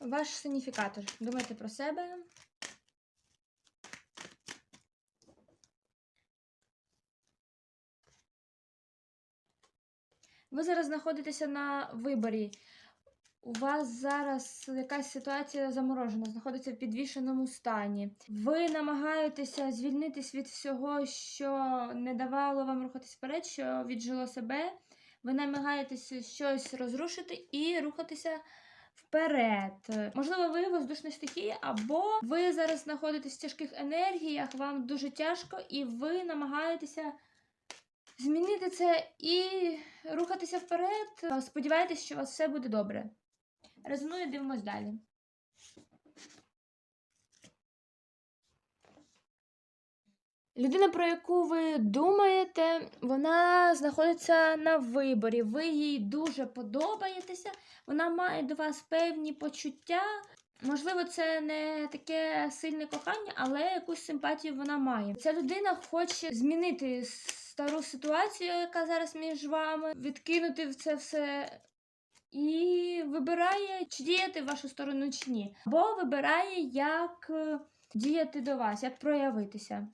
Ваш сигніфікатор. Думайте про себе. Ви зараз знаходитеся на виборі. У вас зараз якась ситуація заморожена, знаходиться в підвішеному стані. Ви намагаєтеся звільнитись від всього, що не давало вам рухатись вперед, що віджило себе. Ви намагаєтеся щось розрушити і рухатися вперед. Можливо, ви воздушна стихія, або ви зараз знаходитесь в тяжких енергіях, вам дуже тяжко, і ви намагаєтеся змінити це і рухатися вперед. Сподіваєтесь, що у вас все буде добре. Резонує, дивимось далі. Людина, про яку ви думаєте, вона знаходиться на виборі. Ви їй дуже подобаєтеся, вона має до вас певні почуття. Можливо, це не таке сильне кохання, але якусь симпатію вона має. Ця людина хоче змінити стару ситуацію, яка зараз між вами, відкинути це все і вибирає, чи діяти в вашу сторону, чи ні. Або вибирає, як е, діяти до вас, як проявитися.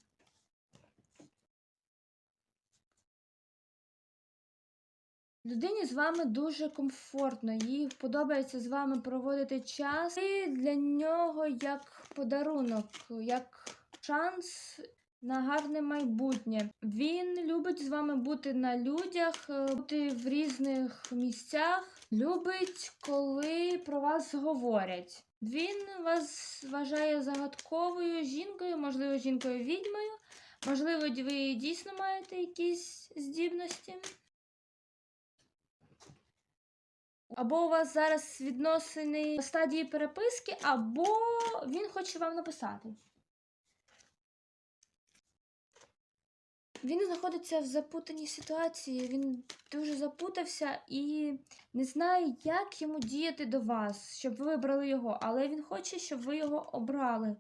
Людині з вами дуже комфортно, їй подобається з вами проводити час. І для нього як подарунок, як шанс на гарне майбутнє. Він любить з вами бути на людях, е, бути в різних місцях. Любить, коли про вас говорять. Він вас вважає загадковою жінкою, можливо, жінкою відьмою. Можливо, ви дійсно маєте якісь здібності. Або у вас зараз відносини в стадії переписки, або він хоче вам написати. Він знаходиться в запутаній ситуації, він дуже запутався і не знає, як йому діяти до вас, щоб ви вибрали його, але він хоче, щоб ви його обрали.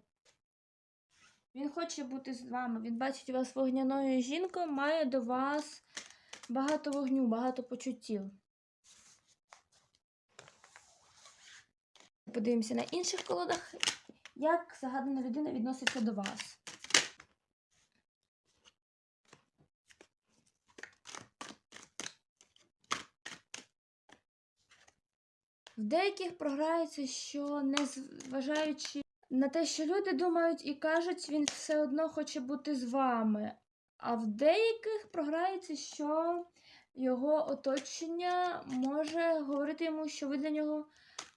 Він хоче бути з вами. Він бачить вас вогняною жінкою, має до вас багато вогню, багато почуттів. Подивимося на інших колодах, як загадана людина відноситься до вас. В деяких програється, що не зважаючи на те, що люди думають і кажуть, він все одно хоче бути з вами. А в деяких програється, що його оточення може говорити йому, що ви для нього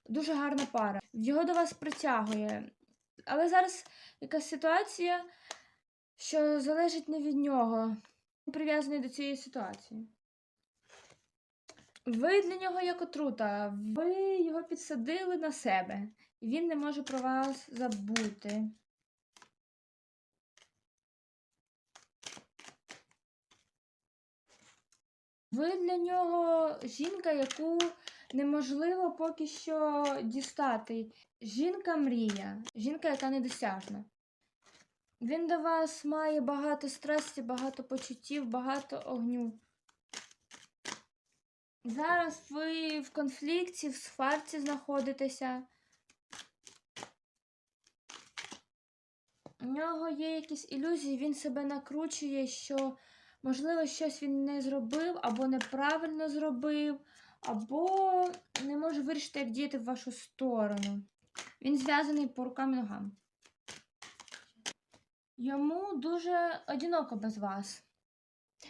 дуже гарна пара. Його до вас притягує. Але зараз якась ситуація, що залежить не від нього. Він прив'язаний до цієї ситуації. Ви для нього як отрута, ви його підсадили на себе, і він не може про вас забути. Ви для нього жінка, яку неможливо поки що дістати. Жінка мрія, жінка, яка недосяжна. Він до вас має багато страсті, багато почуттів, багато огню. Зараз ви в конфлікті, в сварці знаходитеся. У нього є якісь ілюзії, він себе накручує, що, можливо, щось він не зробив, або неправильно зробив, або не може вирішити, як діяти в вашу сторону. Він зв'язаний по рукам і ногам. Йому дуже одиноко без вас.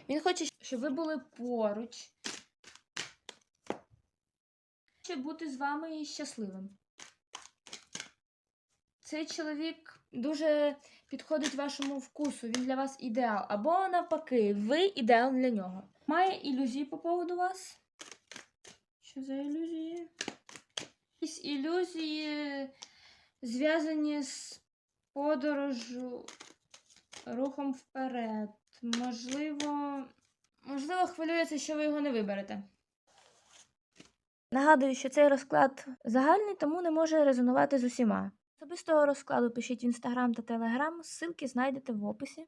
Він хоче, щоб ви були поруч. Хоче бути з вами щасливим. Цей чоловік дуже підходить вашому вкусу, він для вас ідеал. Або навпаки, ви ідеал для нього. Має ілюзії по поводу вас. Що за ілюзії? Якісь ілюзії зв'язані з подорожю, рухом вперед. Можливо, можливо, хвилюється, що ви його не виберете. Нагадую, що цей розклад загальний, тому не може резонувати з усіма. Особистого розкладу пишіть в інстаграм та телеграм, ссылки знайдете в описі.